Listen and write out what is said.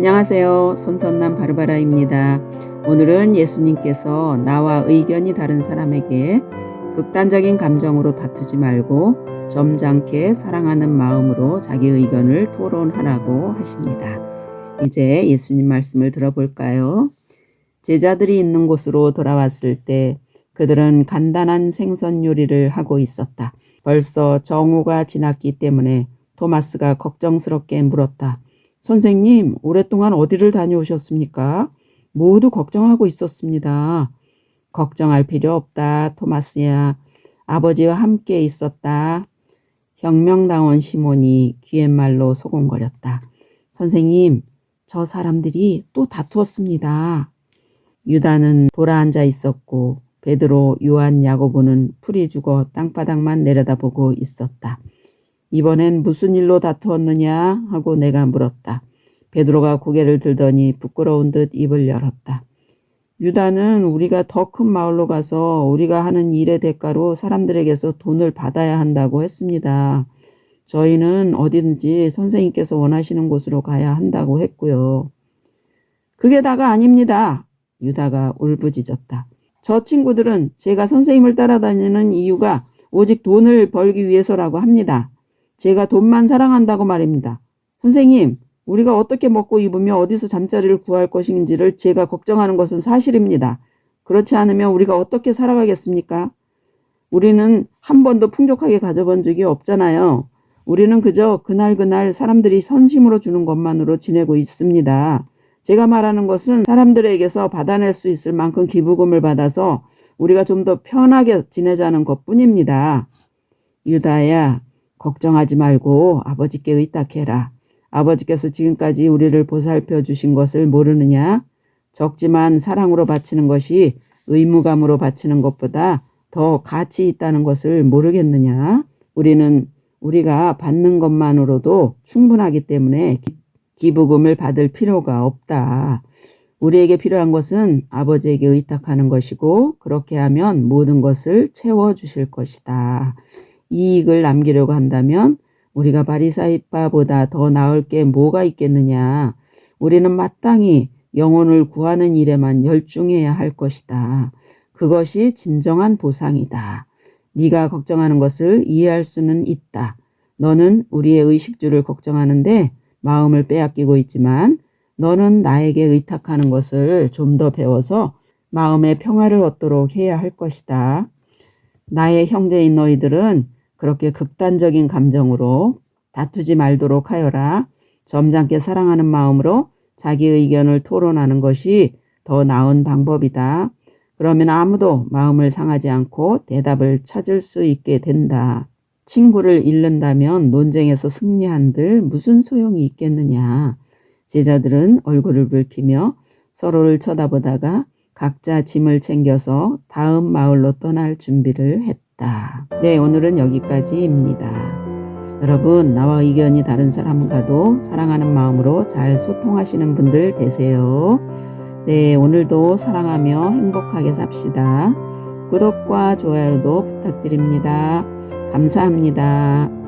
안녕하세요. 손선남 바르바라입니다. 오늘은 예수님께서 나와 의견이 다른 사람에게 극단적인 감정으로 다투지 말고 점잖게 사랑하는 마음으로 자기 의견을 토론하라고 하십니다. 이제 예수님 말씀을 들어볼까요? 제자들이 있는 곳으로 돌아왔을 때 그들은 간단한 생선 요리를 하고 있었다. 벌써 정오가 지났기 때문에 토마스가 걱정스럽게 물었다. 선생님, 오랫동안 어디를 다녀오셨습니까? 모두 걱정하고 있었습니다. 걱정할 필요 없다, 토마스야. 아버지와 함께 있었다. 혁명당원 시몬이 귀갯말로 소곤거렸다. 선생님, 저 사람들이 또 다투었습니다. 유다는 돌아앉아 있었고 베드로, 요한, 야고보는 풀이 죽어 땅바닥만 내려다보고 있었다. 이번엔 무슨 일로 다투었느냐 하고 내가 물었다. 베드로가 고개를 들더니 부끄러운 듯 입을 열었다. 유다는 우리가 더 큰 마을로 가서 우리가 하는 일의 대가로 사람들에게서 돈을 받아야 한다고 했습니다. 저희는 어디든지 선생님께서 원하시는 곳으로 가야 한다고 했고요. 그게 다가 아닙니다. 유다가 울부짖었다. 저 친구들은 제가 선생님을 따라다니는 이유가 오직 돈을 벌기 위해서라고 합니다. 제가 돈만 사랑한다고 말입니다. 선생님, 우리가 어떻게 먹고 입으며 어디서 잠자리를 구할 것인지를 제가 걱정하는 것은 사실입니다. 그렇지 않으면 우리가 어떻게 살아가겠습니까? 우리는 한 번도 풍족하게 가져본 적이 없잖아요. 우리는 그저 그날그날 사람들이 선심으로 주는 것만으로 지내고 있습니다. 제가 말하는 것은 사람들에게서 받아낼 수 있을 만큼 기부금을 받아서 우리가 좀 더 편하게 지내자는 것 뿐입니다. 유다야, 걱정하지 말고 아버지께 의탁해라. 아버지께서 지금까지 우리를 보살펴 주신 것을 모르느냐? 적지만 사랑으로 바치는 것이 의무감으로 바치는 것보다 더 가치 있다는 것을 모르겠느냐? 우리는 우리가 받는 것만으로도 충분하기 때문에 기부금을 받을 필요가 없다. 우리에게 필요한 것은 아버지에게 의탁하는 것이고 그렇게 하면 모든 것을 채워 주실 것이다. 이익을 남기려고 한다면 우리가 바리사이바보다 더 나을 게 뭐가 있겠느냐. 우리는 마땅히 영혼을 구하는 일에만 열중해야 할 것이다. 그것이 진정한 보상이다. 네가 걱정하는 것을 이해할 수는 있다. 너는 우리의 의식주를 걱정하는데 마음을 빼앗기고 있지만 너는 나에게 의탁하는 것을 좀 더 배워서 마음의 평화를 얻도록 해야 할 것이다. 나의 형제인 너희들은 그렇게 극단적인 감정으로 다투지 말도록 하여라. 점잖게 사랑하는 마음으로 자기 의견을 토론하는 것이 더 나은 방법이다. 그러면 아무도 마음을 상하지 않고 대답을 찾을 수 있게 된다. 친구를 잃는다면 논쟁에서 승리한들 무슨 소용이 있겠느냐. 제자들은 얼굴을 붉히며 서로를 쳐다보다가 각자 짐을 챙겨서 다음 마을로 떠날 준비를 했 다. 네, 오늘은 여기까지입니다. 여러분, 나와 의견이 다른 사람과도 사랑하는 마음으로 잘 소통하시는 분들 되세요. 네, 오늘도 사랑하며 행복하게 삽시다. 구독과 좋아요도 부탁드립니다. 감사합니다.